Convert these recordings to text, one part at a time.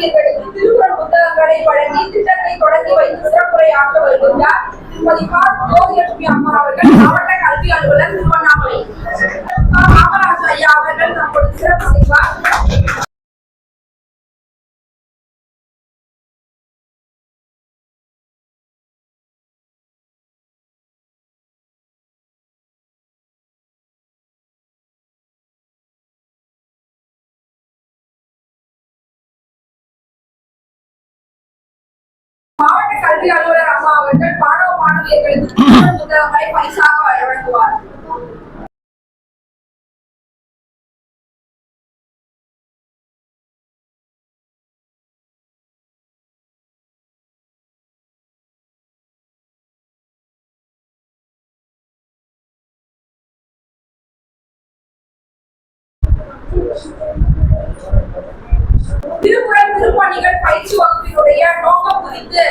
ஆசிரியர்களுக்கு திருக்குறள் புத்தகங்களை வழங்கி திட்டத்தை தொடங்கி வைத்து சிறப்புரை ஆற்ற வருகின்றார். திருமதி பா ஜோதிலட்சுமி அம்மா அவர்கள் மாவட்ட கல்வி அலுவலர் திருவண்ணாமலை. காமராஜ் ஐயா அவர்கள் தற்போது சிறப்பு செய்வார் கல்வி அலுவலர் அம்மா அவர்கள் மாணவ மாணவியர்களுக்கு புத்தகங்களை பரிசாக வழங்குவார். திருக்குறள் திருப்பணிகள் பயிற்சி வகுப்பினுடைய நோக்கம் குறித்து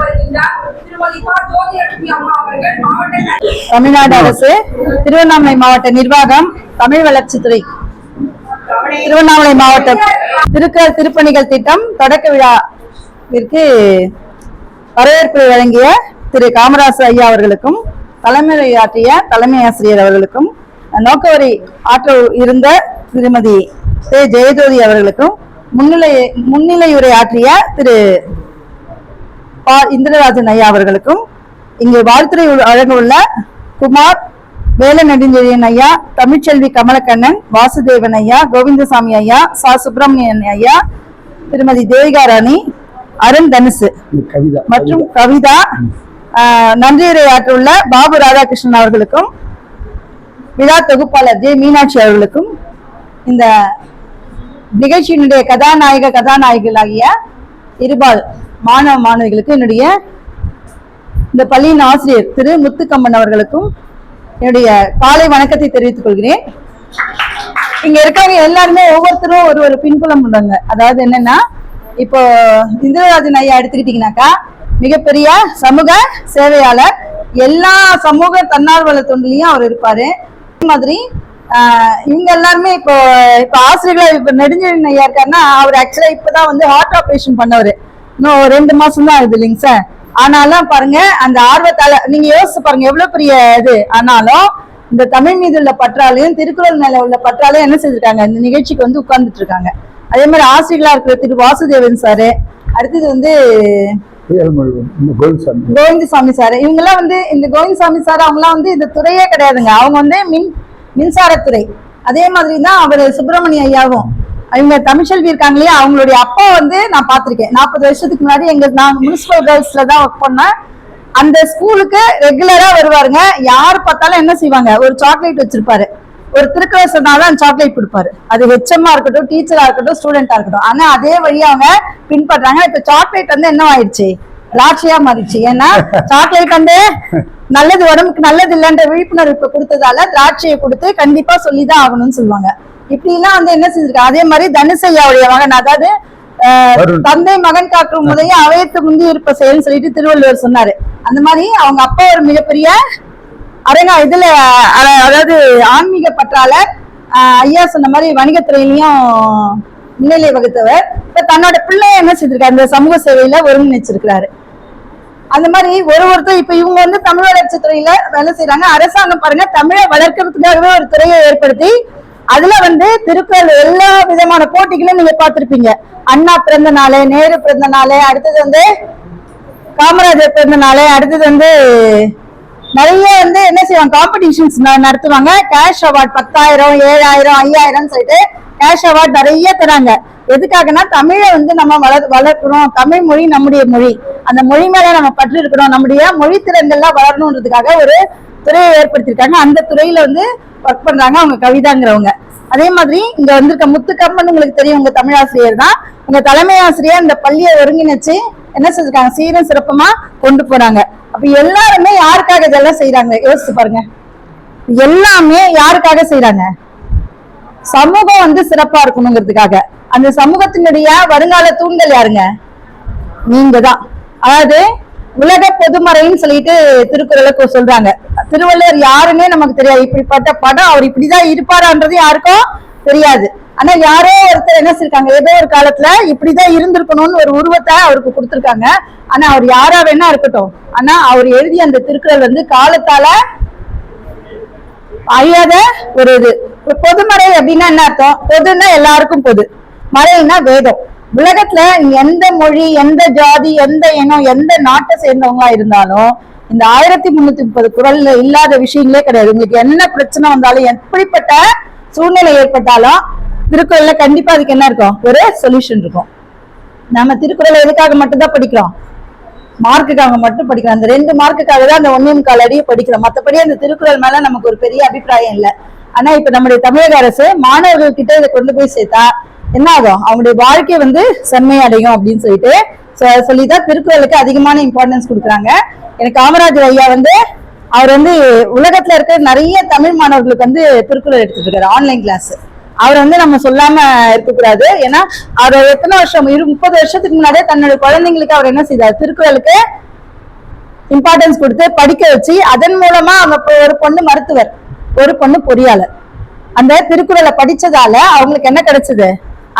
வருகின்றார் திருமதி ஜோதிலட்சுமி அம்மா அவர்கள் மாவட்ட தமிழ்நாடு அரசு திருவண்ணாமலை மாவட்ட நிர்வாகம் தமிழ் வளர்ச்சித்துறை. திருவண்ணாமலை மாவட்டம் திருக்க திருப்பணிகள் திட்டம் தொடக்க விழாவிற்கு வரவேற்பு வழங்கிய திரு. காமராசு ஐயா அவர்களுக்கும் தலைமையாற்றிய தலைமை ஆசிரியர் அவர்களுக்கும் நோக்கவரி ஆற்ற இருந்த திருமதி தே ஜெயஜோதி அவர்களுக்கும் முன்னிலை முன்னிலையுரை ஆற்றிய திரு பா. இந்திரராஜன் ஐயா அவர்களுக்கும் இங்கு வாழ்த்துறை வழங்க உள்ள குமார் வேல நெடுஞ்செழியன் ஐயா தமிழ்ச்செல்வி கமலக்கண்ணன் வாசுதேவன் ஐயா கோவிந்தசாமி ஐயா சா. சுப்பிரமணியன் ஐயா திருமதி தேவிகா ராணி அருண் தனுசு மற்றும் கவிதா. நன்றியுரை ஆற்றுள்ள பாபு ராதாகிருஷ்ணன் அவர்களுக்கும் விழா தொகுப்பாளர் ஜே. மீனாட்சி அவர்களுக்கும் இந்த நிகழ்ச்சியினுடைய கதாநாயக கதாநாயகிகளாகிய இருபால் மாணவ மாணவிகளுக்கு என்னுடைய இந்த பள்ளியின் ஆசிரியர் திரு முத்துக்கம்மன் அவர்களுக்கும் என்னுடைய காலை வணக்கத்தை தெரிவித்துக் கொள்கிறேன். இங்க இருக்கவங்க எல்லாருமே ஒவ்வொருத்தரும் ஒரு ஒரு பின்புலம் உள்ளவங்க. அதாவது என்னன்னா இப்போ இந்திரராஜன் ஐயா எடுத்துக்கிட்டீங்கன்னாக்கா மிகப்பெரிய சமூக சேவையாளர். எல்லா சமூக தன்னார்வல தொண்டிலையும் அவர் இருப்பாரு. மாதிரி இவங்க எல்லாருமே இப்போ இப்போ ஆசிரியர்களா இப்ப நெடுஞ்செழியன் ஐயா இருக்காருன்னா அவர் ஆக்சுவலா இப்பதான் வந்து ஹார்ட் ஆபரேஷன் பண்ணவர். இன்னும் ரெண்டு மாசம் தான் ஆகுது இல்லைங்க சார் ஆனாலும் பாருங்க அந்த ஆர்வத்தால நீங்க யோசிச்சு பாருங்க எவ்வளவு பெரிய இது. ஆனாலும் இந்த தமிழ் மீது உள்ள பற்றாலையும் திருக்குறள் மேல உள்ள பற்றாலையும் என்ன செஞ்சிருக்காங்க? இந்த நிகழ்ச்சிக்கு வந்து உட்கார்ந்துட்டு இருக்காங்க. அதே மாதிரி ஆசிரியர்களா இருக்கிற திரு வாசுதேவன் சாரு அடுத்தது வந்து கோவிந்தசாமி. சார் இவங்கெல்லாம் வந்து இந்த கோவிந்தசாமி சார் அவங்கலாம் வந்து இந்த துறையே கிடையாதுங்க. அவங்க வந்து மின் மின்சாரத்துறை. அதே மாதிரி தான் அவர் சுப்பிரமணிய ஐயாவும். இவங்க தமிழ்செல்வி இருக்காங்க இல்லையா அவங்களுடைய அப்பா வந்து நான் பார்த்துருக்கேன். நாற்பது வருஷத்துக்கு முன்னாடி எங்க நான் முனிசிபல் கேர்ள்ஸ்ல தான் ஒர்க் பண்ணேன். அந்த ஸ்கூலுக்கு ரெகுலரா வருவாருங்க. யார் பார்த்தாலும் என்ன செய்வாங்க ஒரு சாக்லேட் வச்சிருப்பாரு. ஒரு திருக்குறள் சொன்னாலும் சாக்லேட் கொடுப்பாரு. அது ஹெச்எம்மா இருக்கட்டும் டீச்சரா இருக்கட்டும் ஸ்டூடெண்டா இருக்கட்டும். ஆனா அதே வழி அவங்க பின்பற்றாங்க. இப்ப சாக்லேட் வந்து என்ன ஆயிடுச்சு ராட்சியா மாறிடுச்சு. ஏன்னா சாக்லேட் வந்து நல்லது உடம்புக்கு நல்லது இல்லைன்ற விழிப்புணர்வு இப்ப கொடுத்ததால திராட்சையை கொடுத்து கண்டிப்பா சொல்லிதான் ஆகணும்னு சொல்லுவாங்க. இப்படி எல்லாம் வந்து என்ன செஞ்சிருக்காங்க அதே மாதிரி தனுசையாவுடைய மகன் அதாவது. தந்தை மகன் காக்கும் முதைய அவையத்து முந்தி இருப்ப செயல்னு சொல்லிட்டு திருவள்ளுவர் சொன்னாரு. அந்த மாதிரி அவங்க அப்பா ஒரு மிகப்பெரிய அரங்கா இதுல அதாவது ஆன்மீக பற்றாளர் ஐயா சொன்ன மாதிரி வணிகத்துறையிலையும் முன்னிலை வகுத்தவர். இப்ப தன்னோட பிள்ளைய என்ன செய்திருக்காரு இந்த சமூக சேவையில ஒருங்கிணைச்சிருக்கிறாரு. அந்த மாதிரி ஒரு ஒருத்தர் இப்ப இவங்க வந்து தமிழ் வளர்ச்சி துறையில வேலை செய்யறாங்க அரசாங்கம் பாருங்க தமிழை வளர்க்கறதுக்காகவே ஒரு துறையை ஏற்படுத்தி அதுல வந்து திருக்குறள் எல்லா விதமான போட்டிகளும் நீங்க பார்த்திருப்பீங்க. அண்ணா பிறந்த நாள் நேரு பிறந்த நாள் அடுத்தது வந்து காமராஜர் பிறந்த நாள் அடுத்தது வந்து நிறைய வந்து என்ன செய்வாங்க காம்படிஷன்ஸ் நடத்துவாங்க. கேஷ் அவார்ட் பத்தாயிரம் ஏழாயிரம் ஐயாயிரம் சொல்லிட்டு கேஷ் அவார்ட் நிறைய தராங்க. எதுக்காகனா தமிழை வந்து நம்ம வளர் வளர்க்கணும் தமிழ் மொழி நம்முடைய மொழி. அந்த மொழி மேல நம்ம பற்று இருக்கணும் நம்முடைய மொழி திறன்கள்லாம் வளரணுன்றதுக்காக ஒரு துறையை ஏற்படுத்தியிருக்காங்க. அந்த துறையில வந்து ஒர்க் பண்றாங்க அவங்க கவிதாங்கிறவங்க. அதே மாதிரி இங்க வந்திருக்க முத்துக்கம்மன் உங்களுக்கு தெரியும். உங்க தமிழாசிரியர் தான். உங்க தலைமை ஆசிரியர் இந்த பள்ளியை ஒருங்கிணைச்சு என்ன செஞ்சிருக்காங்க? சீரும் சிறப்புமா கொண்டு போறாங்க. அப்ப எல்லாருமே யாருக்காக இதெல்லாம் செய்யறாங்க யோசிச்சு பாருங்க. எல்லாமே யாருக்காக செய்யறாங்க சமூகம் வந்து சிறப்பா இருக்கணுங்கிறதுக்காக. அந்த சமூகத்தினுடைய வருங்கால தூண்கள் யாருங்க? நீங்க தான் அதாவது உலக பொதுமறைன்னு சொல்லிட்டு திருக்குறளை சொல்றாங்க. திருவள்ளுவர் யாருன்னே நமக்கு தெரியாது. இப்படிப்பட்ட படம் அவர் இப்படிதான் இருப்பாரான்றது யாருக்கும் தெரியாது. ஆனா யாரோ ஒருத்தர் என்ன செஞ்சிருக்காங்க ஏதோ ஒரு காலத்துல இப்படிதான் இருந்திருக்கணும்னு ஒரு உருவத்தை அவருக்கு கொடுத்திருக்காங்க. ஆனா அவர் யாரா வேணா இருக்கட்டும். ஆனா அவர் எழுதிய அந்த திருக்குறள் வந்து காலத்தால அழியாத ஒரு இது. பொதுமறை அப்படின்னா என்ன அர்த்தம்? பொதுன்னா எல்லாருக்கும் பொது. மறைன்னா வேதம். உலகத்துல எந்த மொழி எந்த ஜாதி எந்த இனம் எந்த நாட்டை சேர்ந்தவங்களா இருந்தாலும் இந்த ஆயிரத்தி முன்னூத்தி முப்பது குரல்ல இல்லாத விஷயங்களே கிடையாது. உங்களுக்கு என்ன பிரச்சனை வந்தாலும் எப்படிப்பட்ட சூழ்நிலை ஏற்பட்டாலும் திருக்குறள்ல கண்டிப்பா அதுக்கு என்ன இருக்கும்? ஒரு சொல்யூஷன் இருக்கும். நம்ம திருக்குறளை எதுக்காக மட்டும்தான் படிக்கிறோம்? மார்க்குக்காக மட்டும் படிக்கிறோம் அந்த ரெண்டு மார்க்குக்காக தான் அந்த ஒன்னே முக்கால் அடியை படிக்கிறோம் மற்றபடி அந்த திருக்குறள் மேல நமக்கு ஒரு பெரிய அபிப்பிராயம் இல்லை. ஆனா இப்ப நம்முடைய தமிழக அரசு மாணவர்கள் கிட்ட இதை கொண்டு போய் சேர்த்தா என்ன ஆகும்? அவங்களுடைய வாழ்க்கை வந்து செம்மையடையும் அப்படின்னு சொல்லிட்டு சொல்லிதான் திருக்குறளுக்கு அதிகமான இம்பார்ட்டன்ஸ் கொடுக்குறாங்க. எனக்கு காமராஜர் ஐயா வந்து அவர் வந்து உலகத்துல இருக்கிற நிறைய தமிழ் மாணவர்களுக்கு வந்து திருக்குறள் எடுத்துட்டு இருக்காரு. ஆன்லைன் கிளாஸ் அவர் வந்து நம்ம சொல்லாம இருக்கக்கூடாது. ஏன்னா அவர் எத்தனை வருஷம் இரு முப்பது வருஷத்துக்கு முன்னாடியே தன்னோட குழந்தைங்களுக்கு அவர் என்ன செய்தார்? திருக்குறளுக்கு இம்பார்ட்டன்ஸ் கொடுத்து படிக்க வச்சு அதன் மூலமா அவங்க ஒரு பொண்ணு மருத்துவர் ஒரு பொண்ணு பொறியாளர். அந்த திருக்குறளை படிச்சதால அவங்களுக்கு என்ன கிடைச்சது?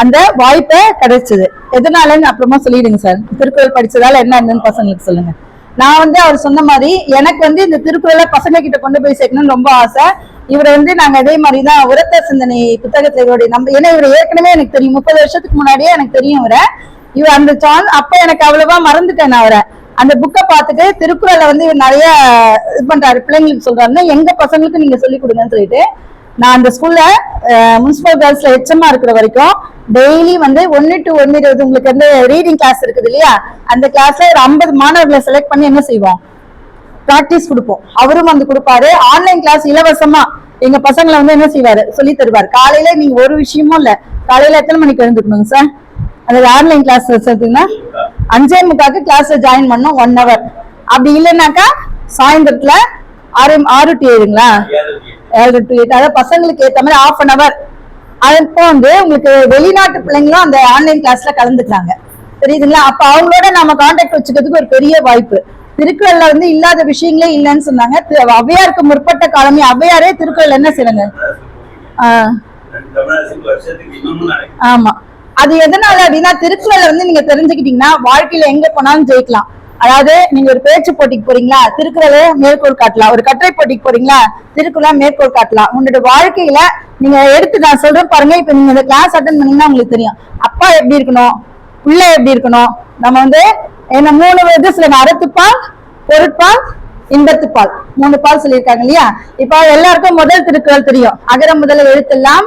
அந்த வாய்ப்பை கிடைச்சது. எதனாலன்னு அப்புறமா சொல்லிடுங்க சார். திருக்குறள் படிச்சதால என்ன என்னன்னு பசங்களுக்கு சொல்லுங்க. நான் வந்து அவர் சொன்ன மாதிரி எனக்கு வந்து இந்த திருக்குறளை பசங்க கிட்ட கொண்டு போய் சேர்க்கணும்னு ரொம்ப ஆசை. இவர் வந்து நாங்க அதே மாதிரி தான் உரத்த சிந்தனை புத்தகத்துல இவருடைய நம்ம ஏன்னா இவர் ஏற்கனவே எனக்கு தெரியும். முப்பது வருஷத்துக்கு முன்னாடியே எனக்கு தெரியும் இவரை. இவர் அந்த சான் அப்ப எனக்கு அவ்வளவா மறந்துட்டேன் நான் அவரை. அந்த புக்கை பார்த்துட்டு திருக்குறளை வந்து இவர் நிறைய இது பண்றாரு. பிள்ளைங்களுக்கு சொல்றாருன்னா எங்க பசங்களுக்கு நீங்க சொல்லி கொடுங்கன்னு சொல்லிட்டு நான் அந்த ஸ்கூல்ல முனிசிபல் கேர்ள்ஸ்ல எச்சமா இருக்கிற வரைக்கும் டெய்லி வந்து ஒன்னு டு ஒன்னு இருபது உங்களுக்கு வந்து ரீடிங் கிளாஸ் இருக்குது இல்லையா? அந்த கிளாஸ்ல ஒரு ஐம்பது மாணவர்களை செலக்ட் பண்ணி என்ன செய்வோம்? பிராக்டிஸ் கொடுப்போம். அவரும் வந்து கொடுப்பாரு. ஆன்லைன் கிளாஸ் இலவசமா எங்க பசங்களை வந்து என்ன செய்வாரு? சொல்லி தருவார். காலையில நீங்க ஒரு விஷயமும் இல்ல. காலையில எத்தனை மணிக்கு எழுந்துக்கணுங்க சார் அந்த ஆன்லைன் கிளாஸ் வச்சதுன்னா அஞ்சே முக்காக்கு கிளாஸ் ஜாயின் பண்ணோம் ஒன் ஹவர் அப்படி இல்லைன்னாக்கா சாயந்தரத்துல ஆறு ஆறு டு ஏழுங்களா? ஏழு டு எயிட் அதாவது பசங்களுக்கு ஏற்ற மாதிரி ஆஃப் அன் ஹவர் அப்போ வந்து உங்களுக்கு வெளிநாட்டு பிள்ளைங்களும் அந்த ஆன்லைன் கிளாஸ்ல கலந்துக்கிறாங்க. தெரியுதுங்களா? அப்ப அவங்களோட நம்ம கான்டாக்ட் வச்சுக்கிறதுக்கு ஒரு பெரிய வாய்ப்பு. திருக்குறள்ல வந்து இல்லாத விஷயங்களே இல்லைன்னு சொன்னாங்க. அவ்வையாருக்கு முற்பட்ட காலமே அவ்வையாரே திருக்குறள் என்ன செய்றாங்க ஆமா. அது எதனால அப்படின்னா திருக்குறளை வந்து நீங்க தெரிஞ்சுக்கிட்டீங்கன்னா வாழ்க்கையில எங்க போனாலும் ஜெயிக்கலாம். அதாவது நீங்க ஒரு பேச்சு போட்டிக்கு போறீங்களா திருக்குறளை மேற்கோள் காட்டலாம். ஒரு கட்டுரை போட்டிக்கு போறீங்களா திருக்குறளா மேற்கோள் காட்டலாம். உங்களோட வாழ்க்கையில நீங்க எடுத்து நான் சொல்றேன் பாருங்க இப்ப நீங்க இந்த கிளாஸ் அட்டன் பண்ணீங்கன்னா உங்களுக்கு தெரியும். அப்பா எப்படி இருக்கணும்? உள்ள எப்படி இருக்கணும்? நம்ம வந்து என்ன மூணு இது சில அறத்துப்பால் பொருட்பால் இன்பத்துப்பால். மூணு பால் சொல்லியிருக்காங்க இல்லையா? இப்ப எல்லாருக்கும் முதல் திருக்குறள் தெரியும். அகர முதல எழுத்தெல்லாம்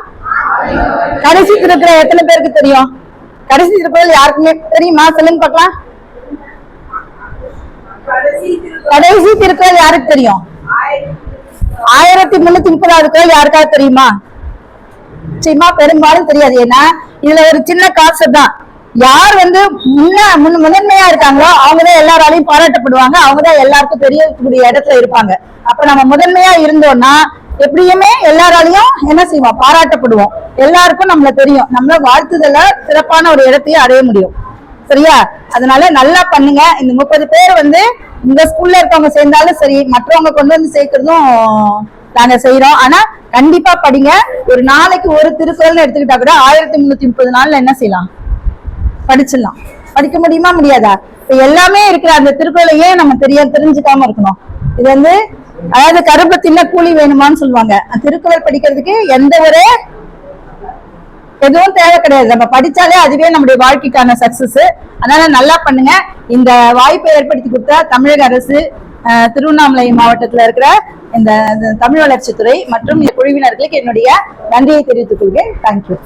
கடைசி திருக்குறள் எத்தனை பேருக்கு தெரியும்? கடைசி திருக்குறள் யாருக்குமே தெரியுமா? சொல்லுங்க பார்க்கலாம். கடைசி திருக்குறள் யாருக்கு தெரியும்? ஆயிரத்தி முன்னூத்தி முப்பதாவது குரல் யாருக்காவது தெரியுமா? நிச்சயமா பெரும்பாலும் தெரியாது. ஏன்னா இதுல ஒரு சின்ன காசு தான். யார் வந்து முன்ன முன் முதன்மையா இருக்காங்களோ அவங்கதான் எல்லாராலையும் பாராட்டப்படுவாங்க. அவங்கதான் எல்லாருக்கும் தெரியக்கூடிய இடத்துல இருப்பாங்க. அப்ப நம்ம முதன்மையா இருந்தோம்னா எப்படியுமே எல்லாராலையும் என்ன செய்வோம்? பாராட்டப்படுவோம். எல்லாருக்கும் நம்மள தெரியும். நம்மள வாழ்த்துதல சிறப்பான ஒரு இடத்தையும் அடைய முடியும். சரியா? அதனால நல்லா பண்ணுங்க. இந்த முப்பது பேர் வந்து இந்த ஸ்கூல்ல இருக்கவங்க சேர்ந்தாலும் சரி மற்றவங்க கொண்டு வந்து சேர்க்கறதும் நாங்க செய்யறோம் ஆனா கண்டிப்பா படிங்க. ஒரு நாளைக்கு ஒரு திருக்குறள்னு எடுத்துக்கிட்டா கூட ஆயிரத்தி முன்னூத்தி முப்பது நாள்ல என்ன செய்யலாம்? படிச்சிடலாம். படிக்க முடியுமா முடியாதா? இப்ப எல்லாமே இருக்கிற அந்த திருக்குறளை ஏன் நம்ம தெரிய தெரிஞ்சுக்காம இருக்கணும். இது வந்து அதாவது கருப்பு தின்ன கூலி வேணுமான்னு சொல்லுவாங்க. திருக்குறள் படிக்கிறதுக்கு எந்த ஒரு எதுவும் தேவை கிடையாது. நம்ம படிச்சாலே அதுவே நம்முடைய வாழ்க்கைக்கான சக்சஸ் அதனால நல்லா பண்ணுங்க. இந்த வாய்ப்பை ஏற்படுத்தி கொடுத்த தமிழக அரசு திருவண்ணாமலை மாவட்டத்தில் இருக்கிற இந்த இந்த தமிழ் வளர்ச்சித்துறை மற்றும் இந்த குழுவினர்களுக்கு என்னுடைய நன்றியை தெரிவித்துக் கொள்கிறேன். தேங்க்யூ